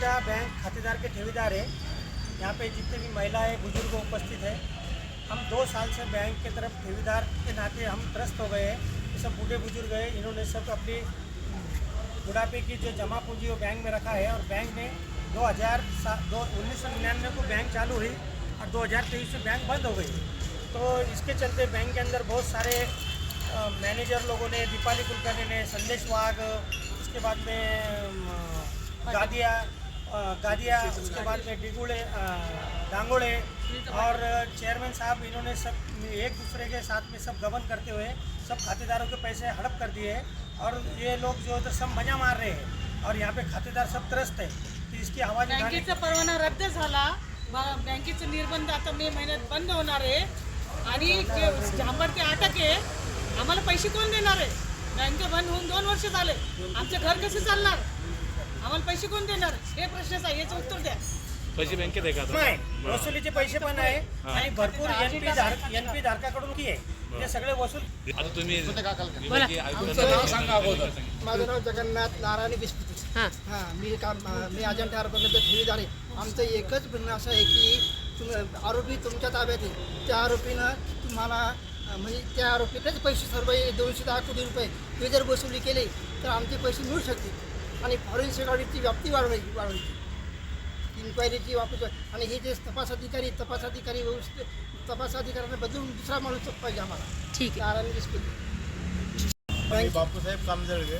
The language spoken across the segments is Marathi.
सब बैंक खातेदार के ठेवीदार है। यहाँ पे जितने भी महिलाएँ बुज़ुर्ग उपस्थित है हम दो साल से बैंक के तरफ़ ठेवीदार के नाते हम त्रस्त हो गए हैं। सब बूढ़े बुज़ुर्ग हैं इन्होंने सब अपनी बुढ़ापे की जो जमा पूंजी वो बैंक में रखा है और बैंक ने दो हज़ार दो उन्नीस सौ निन्यानवे को बैंक चालू हुई और दो हज़ार तेईस से बैंक बंद हो गई। तो इसके चलते बैंक के अंदर बहुत सारे मैनेजर लोगों ने दीपाली कुलकर्णी ने संदेश वाघ उसके बाद में अम, गादिया उसके बाद में डिगुड़े डांगोड़े और चेयरमैन साहब इन्होंने सब एक दूसरे के साथ में सब गबन करते हुए सब खातेदारों के पैसे हड़प कर दिए और ये लोग जो है सब मजा मार रहे हैं और यहाँ पे खातेदार सब त्रस्त है तो इसकी आवाज़ उठाने बँकेचा परवाना रद्द झाला. ब- बँकेचे निर्बंध आता मे महिन्यात बंद होणार आहे. आणि जे ते अटक आहे आम्हाला पैसे कोण देणार आहे? बँक बंद होऊन दोन वर्ष झाले. आमचे घर कसे चालणार? आम्हाला पैसे कोण देणार? हे प्रश्न आहे याचं उत्तर द्या. पैसे बँकेत आहे का आता? नाही वसुलीचे पैसे पण आहे. आणि भरपूर एनपी धारक एनपी धारकाकडून की आहे. ते सगळे वसूल आता तुम्ही विभागीय माझं नाव जगन्नाथ नारायणी बिस्पित हां. हां मी काम मी अजंठा आरोपानंतर ठेवीदार आहे आमचं एकच म्हणणं असं आहे की तुम आरोपी तुमच्या ताब्यात आहे. त्या आरोपीनं तुम्हाला अं, म्हणजे त्या आरोपीनेच पैसे सर्व हे दोनशे दहा कोटी रुपये. हे जर वसुली केले तर आमचे पैसे मिळू शकतील. आणि फॉरेन्सिक ऑडिटची व्याप्ती वाढवायची वाढवायची. इन्क्वायरीची वापस आणि हे जे तपास अधिकारी तपास अधिकारी व्यवस्थित तपास अधिकाऱ्यांना बदलून दुसरा माणूस पाहिजे आम्हाला. ठीक आहे. नारायणी बिस्पित मी बापूसाहेब कामजळगे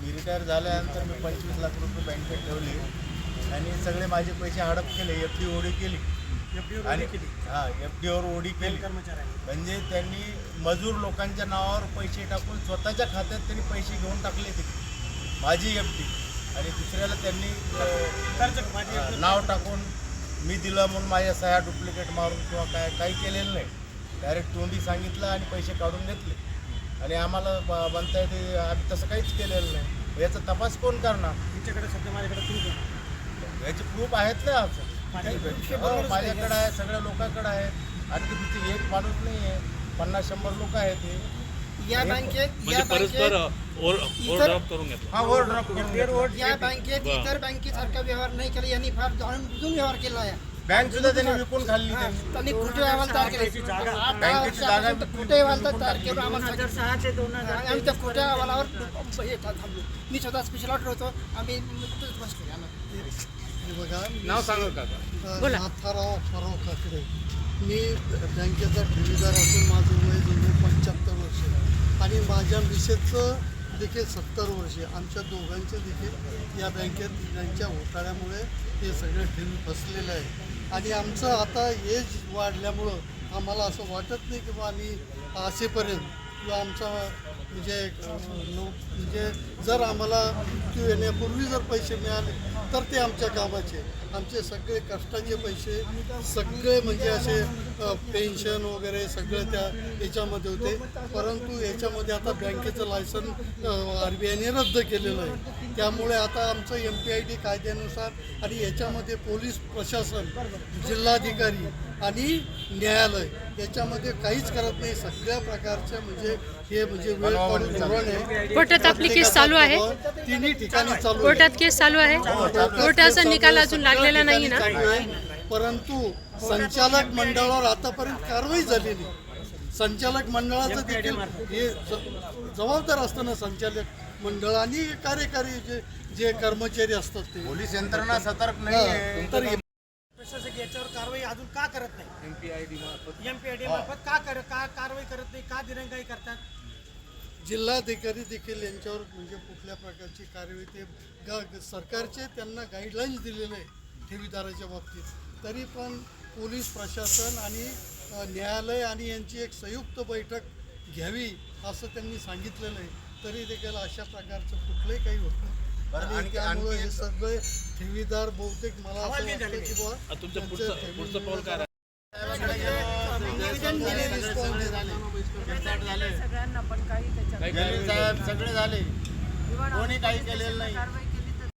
मी रिटायर झाल्यानंतर मी पंचवीस लाख रुपये बँकेत ठेवले. आणि सगळे माझे पैसे हडप केले एफ डी ओडी केली. आणि हां एफ डीवर ओडी केली. कर्मचाऱ्यांनी. म्हणजे त्यांनी मजूर लोकांच्या नावावर पैसे टाकून स्वतःच्या खात्यात त्यांनी पैसे घेऊन टाकले ते. माझी एफ डी आणि दुसऱ्याला त्यांनी नाव टाकून मी दिलं म्हणून माझ्या सह्या डुप्लिकेट मारून किंवा काय काही केलेलं नाही. डायरेक्ट तोंडी सांगितलं आणि पैसे काढून घेतले. आणि आम्हाला ब- बनता येते आम्ही तसं काहीच केलेलं नाही. याचा तपास कोण करणार? तुमच्याकडे सध्या माझ्याकडे प्रूफ याचे प्रूफ आहेत ना हो, माझ्याकडे आहे. सगळ्या लोकांकडे आहे. आणखी तिथे एक माणूस नाही आहे. पन्नास शंभर लोक आहेत हे. या बँकेत या म्हणजे परस्पर बँकेत ओव्हर ओव्हरड्राफ्ट करून घेतला. हा वर ड्रॉप करून या बँकेत बरं. इतर बँकेसारखा व्यवहार नाही केला. यांनी फार जाणून बुजून व्यवहार केला आहे बँक सुद्धा त्यांनी विकून खाल्ली हा, त्यांनी. त्यांनी खोटे अहवाल तयार केले? बँकेची जागा- आठ दहा बँकेची जागा वर्षापासून खोटे अहवाल तयार केले? आम्हाला हजार सहाचे दोन हजार सांगितलं. आम्ही त्या खोट्या अहवालावर हे थांबलो मी स्वतः स्पेशल ऑर्डर होतो. आम्ही नुकतंच बसलो बघा नाव सांगा काका. बोला. नाथाराव फराव काकडे. मी बँकेचा ठेवीदार असून माझं वय जवळ पंच्याहत्तर वर्ष आहे. आणि माझ्या मिसेसचं देखील सत्तर वर्ष आमच्या दोघांचे देखील या बँकेत त्यांच्या घोटाळ्यामुळे हे सगळे ठेवी फसलेलं आहे. आणि आमचं आता एज वाढल्यामुळं आम्हाला असं वाटत नाही की बा आम्ही असेपर्यंत किंवा आमचा म्हणजे नो- म्हणजे जर आम्हाला मृत्यू येण्यापूर्वी जर पैसे मिळाले तर ते आमच्या कामाचे. आमचे सगळे कष्टाचे पैसे सगळे म्हणजे असे पेन्शन वगैरे सगळं त्या याच्यामध्ये होते. परंतु याच्यामध्ये आता बँकेचं लायसन आर बी आयने रद्द केलेलं आहे. त्यामुळे आता आमचं एम पी आय डी कायद्यानुसार आणि याच्यामध्ये पोलीस प्रशासन जिल्हाधिकारी आणि न्यायालय याच्यामध्ये काहीच करत नाही. सगळ्या प्रकारच्या म्हणजे हे म्हणजे वेळ काढून धोरण आहे. कोर्टात आपली केस चालू आहे? तिन्ही ठिकाणी चालू. कोर्टात केस चालू आहे? कोर्टाचा निकाल अजून लागलेला नाही ना. परंतु संचालक मंडळावर आतापर्यंत कारवाई झालेली संचालक मंडळाचं देखील हे जबाबदार असतं ना संचालक मंडळ आणि कार्यकारी जे जे कर्मचारी असतात ते. पोलीस यंत्रणा सतर्क नाही हा, आहे तर प्रशासक याच्यावर कारवाई अजून का करत नाही? एमपीआयडी मार्फत. एमपीआयडी मार्फत का कर का कारवाई करत नाही? का दिरंगाई करतात? जिल्हाधिकारी देखील यांच्यावर म्हणजे कुठल्या प्रकारची कार्यवाही ते सरकारचे त्यांना गाईडलाईन्स दिलेले आहे ठेवीदाराच्या बाबतीत. तरी पण पोलीस प्रशासन आणि न्यायालय आणि यांची एक संयुक्त बैठक घ्यावी असं त्यांनी सांगितलेलं आहे. तरी देखील अशा प्रकारचं कुठलंही काही होत नाही. आणि त्यामुळे हे सगळे ठेवीदार बहुतेक मला असं वाटतं. की बुवा आता तुमचं त्यांचं पुढचं ठेवी पुढचं पाऊल काय निवेदन दिलेलं सगळ्यांना पण काही त्याच्यात सगळे झाले. कोणी काही केलेलं नाही.